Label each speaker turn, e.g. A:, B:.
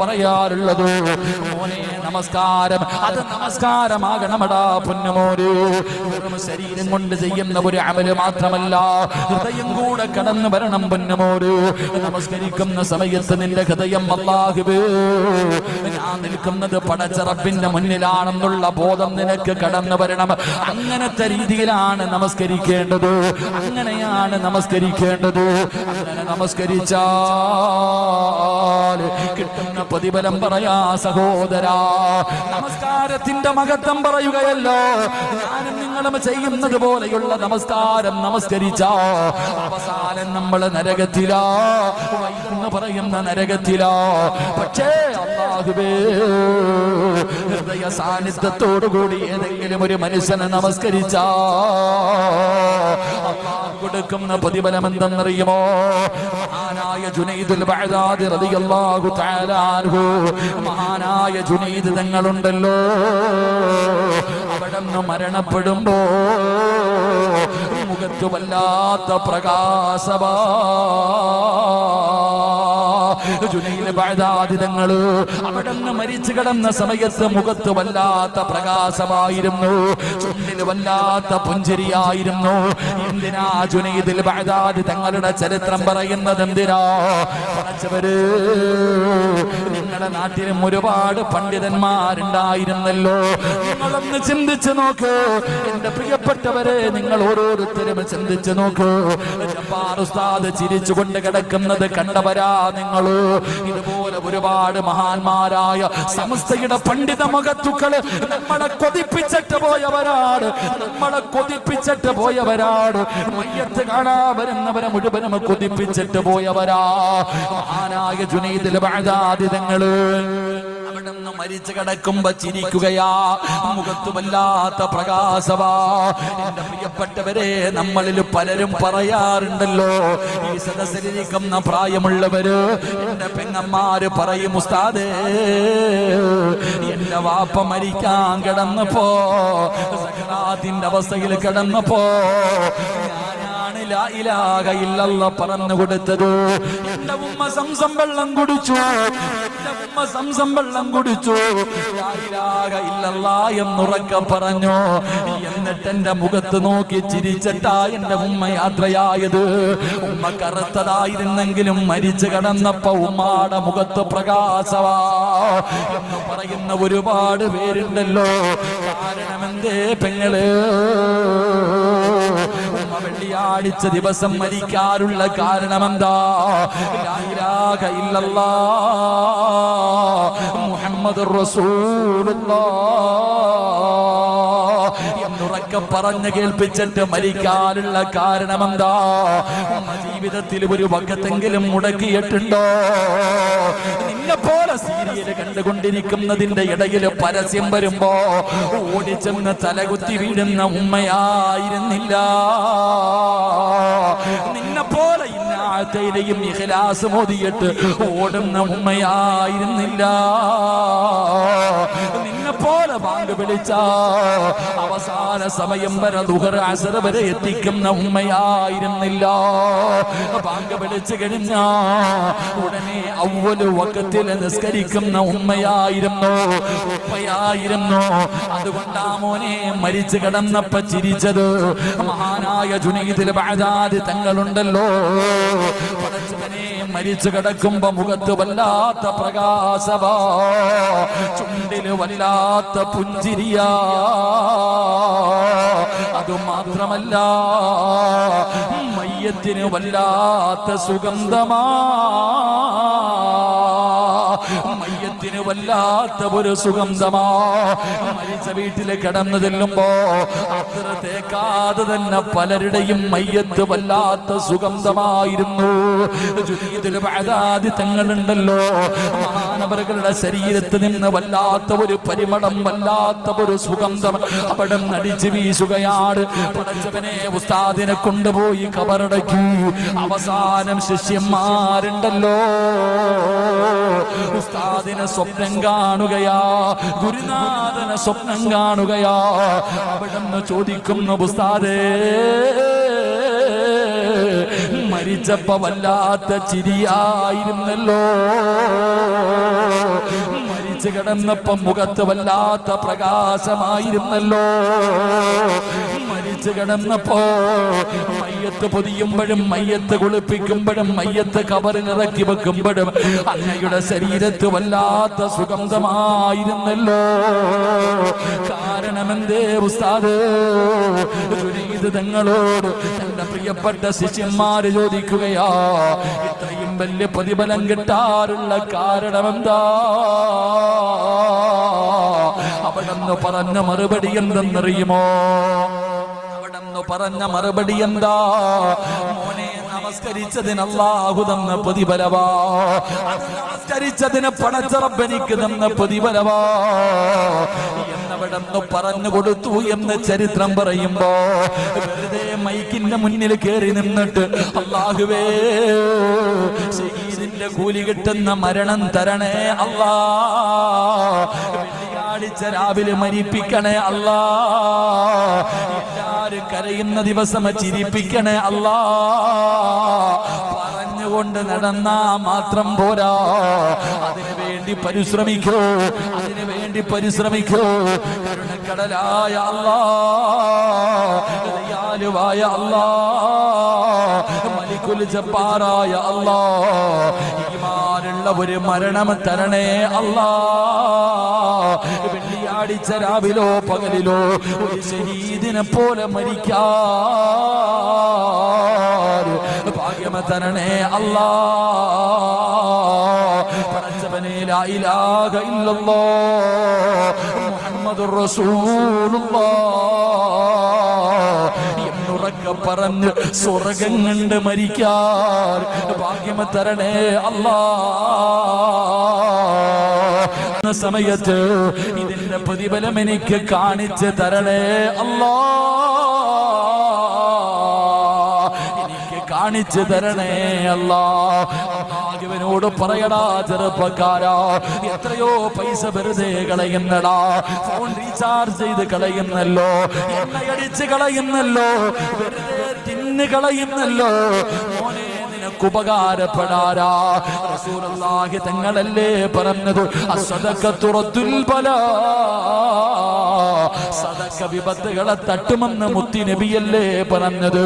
A: പറയാറുള്ളത്. മോനെ നമസ്കാരം. അത് നമസ്കാരമാകണമടാ പൊന്നുമോര് ശരീരം കൊണ്ട് ചെയ്യുന്ന ഒരു അമൽ മാത്രമല്ല ഹൃദയം കൂടെ കടന്നു വരണം പൊന്നുമോര് നമസ്കരിക്കുന്ന സമയത്ത് നിന്റെ ഹൃദയം ഞാൻ നിൽക്കുന്നത് പടച്ചറപ്പിന്റെ മുന്നിലാണെന്നുള്ള ബോധം നിനക്ക് കടന്നു വരണം. അങ്ങനത്തെ രീതിയിലാണ് നമസ്കരിക്കേണ്ടത്. അങ്ങനെയാണ് നമസ്കരിക്കേണ്ടത്. അങ്ങനെ നമസ്കരിച്ചാൽ കിട്ടുന്ന പ്രതിഫലം പറയാ സഹോദരാ. നമസ്കാരത്തിന്റെ മഹത്വം പറയുകയല്ലോ. ഞാനും നിങ്ങളും ചെയ്യുന്നത് പോലെയുള്ള നമസ്കാരം നമസ്കരിച്ചോ അവസാനം നമ്മൾ നരകത്തിലാ. എന്ന് പറയുന്ന നരകത്തിലാ. പക്ഷേ അള്ളാഹുബേ ഹൃദയ സാന്നിധ്യത്തോടുകൂടി ഏതെങ്കിലും ഒരു മനുഷ്യനെ നമസ്കരിച്ചാ. കൊടുക്കുന്ന പ്രതിഫലം എന്തെന്നറിയുമോ മഹാനായ ജുനൈദുൽ ബഅദാദി റളിയല്ലാഹു തആല അൻഹു. മഹാനായ ജുനൈദ് തങ്ങളുണ്ടല്ലോ. അവിടുന്ന് മരണപ്പെടുമ്പോ മുഖത്തു വല്ലാത്ത പ്രകാശമാ ബഅദാദി തങ്ങൾ അവിടുന്ന് മരിച്ചു കിടന്ന സമയത്ത് മുഖത്ത് വല്ലാത്ത പ്രകാശമായിരുന്നു. ചുണ്ടിൽ വല്ലാത്ത പുഞ്ചിരിയായിരുന്നു. എന്തിനാ ജുനൈദിൽ ബഅദാദി തങ്ങളുടെ ചരിത്രം പറയുന്നത് എന്തിനാ? പഠിച്ചവര് നിങ്ങളുടെ നാട്ടിലും ഒരുപാട് പണ്ഡിതന്മാരുണ്ടായിരുന്നല്ലോ. നിങ്ങളൊന്ന് ചിന്തിച്ചു നോക്കൂ. എന്റെ പ്രിയപ്പെട്ടവരെ നിങ്ങൾ ഓരോരുത്തരും ചിന്തിച്ചു നോക്കൂ. ഉസ്താദ് ചിരിച്ചുകൊണ്ട് കിടക്കുന്നത് കണ്ടവരാ നിങ്ങൾ. ഇതുപോലെ ഒരുപാട് മഹാന്മാരായ സമസ്തയുടെ പണ്ഡിത മകത്തുക്കൾ നമ്മളെ കൊതിപ്പിച്ചിട്ട് പോയവരാണ്. നമ്മളെ കൊതിപ്പിച്ചിട്ട് പോയവരാണ്. മയ്യത്ത് കാണാ വരുന്നവരെ മുഴുവനും കൊതിപ്പിച്ചിട്ട് പോയവരാ. മഹാനായ ജുനൈദിൽ ബാധാതിതങ്ങൾ അവിടുന്ന് മരിച്ചു കിടക്കുമ്പോ ചിരിക്കുകയാ. മുഖത്ത് വല്ലാത്ത പ്രകാശവാ. എന്റെ പ്രിയപ്പെട്ടവരെ നമ്മളിൽ പലരും പറയാറുണ്ടല്ലോ ഈ സദസ്സിലിരിക്കുന്ന പ്രായമുള്ളവര് എന്റെ പെങ്ങന്മാര് പറയും ഉസ്താദേ എന്റെ വാപ്പ മരിക്കാൻ കിടന്നപ്പോ സകറാത്തിന്റെ അവസ്ഥയിൽ കിടന്നപ്പോ പറഞ്ഞു കൊടുത്തത്. എന്റെ ഉമ്മ സംസം വെള്ളം കുടിച്ചു. എന്റെ ഉമ്മ സംസം വെള്ളം കുടിച്ചു. എന്നുറക്കെ പറഞ്ഞു. എന്നിട്ട് എന്റെ മുഖത്ത് നോക്കി ചിരിച്ചിട്ടാ എന്റെ ഉമ്മ യാത്രയായത്. ഉമ്മ കറുത്തതായിരുന്നെങ്കിലും മരിച്ചു കിടന്നപ്പോ ഉമ്മാടെ മുഖത്ത് പ്രകാശവാ. എന്ന് പറയുന്ന ഒരുപാട് പേരുണ്ടല്ലോ. കാരണമെന്തേ പെങ്ങൾ? ഉമ്മ വെള്ളിയാഴ്ച ദിവസം മരിക്കാറുള്ള കാരണമെന്താ? എന്താ മുഹമ്മദ് ഇല്ലല്ലാ. എന്നുറക്കെ പറഞ്ഞു കേൾപ്പിച്ചിട്ട് മരിക്കാനുള്ള കാരണമെന്താ? ഉമ്മ ജീവിതത്തിൽ ഒരു വകത്തെങ്കിലും മുടക്കിയിട്ടുണ്ടോ? നിന്നെ പോലെ സീരിയൽ കണ്ടുകൊണ്ടിരിക്കുന്നതിന്റെ ഇടയിൽ പരസ്യം വരുമ്പോ ഓടിച്ചെന്ന് തലകുത്തി വീഴുന്ന ഉമ്മയായിരുന്നില്ല. നിന്നെ പോലെ ഇന്നാഴത്തയിലെയും ഇഹലാസ് മോദിയിട്ട് ഓടുന്ന ഉമ്മയായിരുന്നില്ല. പോലെ ബാങ്ക് വിളിച്ച. അവസാന സമയം വരെ ദുഹർ അസർ വരെ എത്തിക്കുന്ന ഉമ്മയായിരുന്നില്ല. ബാങ്ക് വിളിച്ചു കഴിഞ്ഞ ഉടനെ അവൽ വക്കത്തിൽ നിസ്കരിക്കുന്ന ഉമ്മയായിരുന്നു. ഉമ്മയായിരുന്നു അതുകൊണ്ടാ മോനെ മരിച്ചു കിടന്നപ്പ ചിരിച്ചത്. മഹാനായ ജുനീതിൽ ബാജാദ് തങ്ങളുണ്ടല്ലോ. മരിച്ചു കിടക്കുമ്പോ മുഖത്ത് വല്ലാത്ത പ്രകാശവാ. ചുണ്ടിൽ വല്ലാത്ത പുഞ്ചിരിയാ. അത് മാത്രമല്ല മയ്യത്തിന് വല്ലാത്ത സുഗന്ധമാ. മയ്യത്തിന് വല്ലാത്ത ഒരു സുഗന്ധമാ. മരിച്ച വീട്ടിൽ കിടന്നു ചെല്ലുമ്പോ അത്ര തേക്കാതെ തന്നെ പലരുടെയും മയ്യത്ത് വല്ലാത്ത സുഗന്ധമായിരുന്നു. തങ്ങളുണ്ടല്ലോ. മാനവരുടെ ശരീരത്ത് നിന്ന് വല്ലാത്ത ഒരു പരിമളം വല്ലാത്ത ഒരു സുഗന്ധം അവിടെ നടിച്ചു വീശുകയാണ്. പടച്ചവനെ ഉസ്താദിനെ കൊണ്ടുപോയി കബറടക്കി. അവസാനം ശിഷ്യന്മാരുണ്ടല്ലോ. ഉസ്താദിനെ സ്വപ്നം കാണുകയാ. ഗുരുനാഥനെ സ്വപ്നം കാണുകയാ. അവിടുന്ന് ചോദിക്കുന്നു പുസ്താദേ മരിച്ചപ്പോ വല്ലാത്ത ചിരിയായിരുന്നല്ലോ. മരിച്ചു കിടന്നപ്പോ മുഖത്ത് വല്ലാത്ത പ്രകാശമായിരുന്നല്ലോ. മരിച്ചു കിടന്നപ്പോ മയ്യത്ത് പൊതിയുമ്പോഴും മയ്യത്ത് കുളിപ്പിക്കുമ്പോഴും മയ്യത്ത് കവറിനിറക്കി വെക്കുമ്പോഴും അങ്ങയുടെ ശരീരത്ത് വല്ലാത്ത സുഗന്ധമായിരുന്നല്ലോ. കാരണമെന്തേ ഉസ്താദ്? ജുനീദ് തങ്ങളോട് തന്റെ പ്രിയപ്പെട്ട ശിഷ്യന്മാര് ചോദിക്കുകയാ ഇത്രയും വലിയ പ്രതിഫലം കിട്ടാറുള്ള കാരണമെന്താ? അവിടെന്ന് പറഞ്ഞ മറുപടി എന്തെന്നറിയുമോ? അവിടെന്ന് പറഞ്ഞ മറുപടി എന്താ? മോനെ നമസ്കരിച്ചതിന് അല്ലാഹു തന്ന പ്രതിഫലവാ. നമസ്കരിച്ചതിന് പണച്ചറബനിക്ക് തന്ന പ്രതിഫലവാ. പറഞ്ഞു കൊടുത്തു എന്ന് ചരിത്രം പറയുമ്പോ വെറുതെ മൈക്കിന്റെ മുന്നിൽ കയറി നിന്നിട്ട് അള്ളാഹുവേ കൂലി കിട്ടുന്ന മരണം തരണേ അല്ലാ. വെള്ളിയാഴ്ച രാവിലെ മരിപ്പിക്കണേ അല്ലാ. കരയുന്ന ദിവസം ചിരിപ്പിക്കണേ അല്ലാ. പറഞ്ഞുകൊണ്ട് നടന്നാ മാത്രം പോരാ. അതിനു വേണ്ടി പരിശ്രമിക്കൂ. അതിനു വേണ്ടി പരിശ്രമിക്കൂ. കടലായ അല്ലാ. ദയാലുവായ അല്ലാ. മലിക്കുലിച്ച പാറായ അല്ലാ. ഈമാനുള്ള ഒരു മരണം തരണേ അല്ലാ. വെള്ളിയാഴ്ച രാവിലോ പകലിലോ ഒരു ശരീരത്തിനെ പോലെ മരിക്കാ ഭാഗ്യമ തരണേ അല്ലാ. പടച്ചവനെ ലാ ഇലാഹ ഇല്ലല്ലാ. മുഹമ്മദുർ റസൂലുള്ളാഹ് എന്നുറക്കെ പറഞ്ഞ് സ്വർഗം കണ്ട് മരിക്കാൻ ഭാഗ്യമ തരണേ അല്ലാ. സമയത്ത് ഇതിന്റെ പ്രതിഫലം എനിക്ക് കാണിച്ച് തരണേ അല്ലാ. കാണിച്ചു തരണേ അല്ല. ഭാഗ്യവനോട് പറയടാ ചെറുപ്പക്കാരാ. എത്രയോ പൈസ വെറുതെ കളയുന്നടാ. ഫോൺ റീചാർജ് ചെയ്ത് കളയുന്നല്ലോ. എണ്ണയടിച്ച് കളയുന്നല്ലോ. വെറുതെ തിന്ന് കളയുന്നല്ലോ. മോനെ നിനക്ക് ഉപകാരപ്പെടാരാ റസൂലുള്ളാഹി തങ്ങളല്ലേ പറഞ്ഞത്? അസദക്കത്തുറത്തുൽ ബലാ. സദക്ക വിപത്തുകളെ തട്ടുമെന്ന് മുത്തി നബിയല്ലേ പറഞ്ഞത്?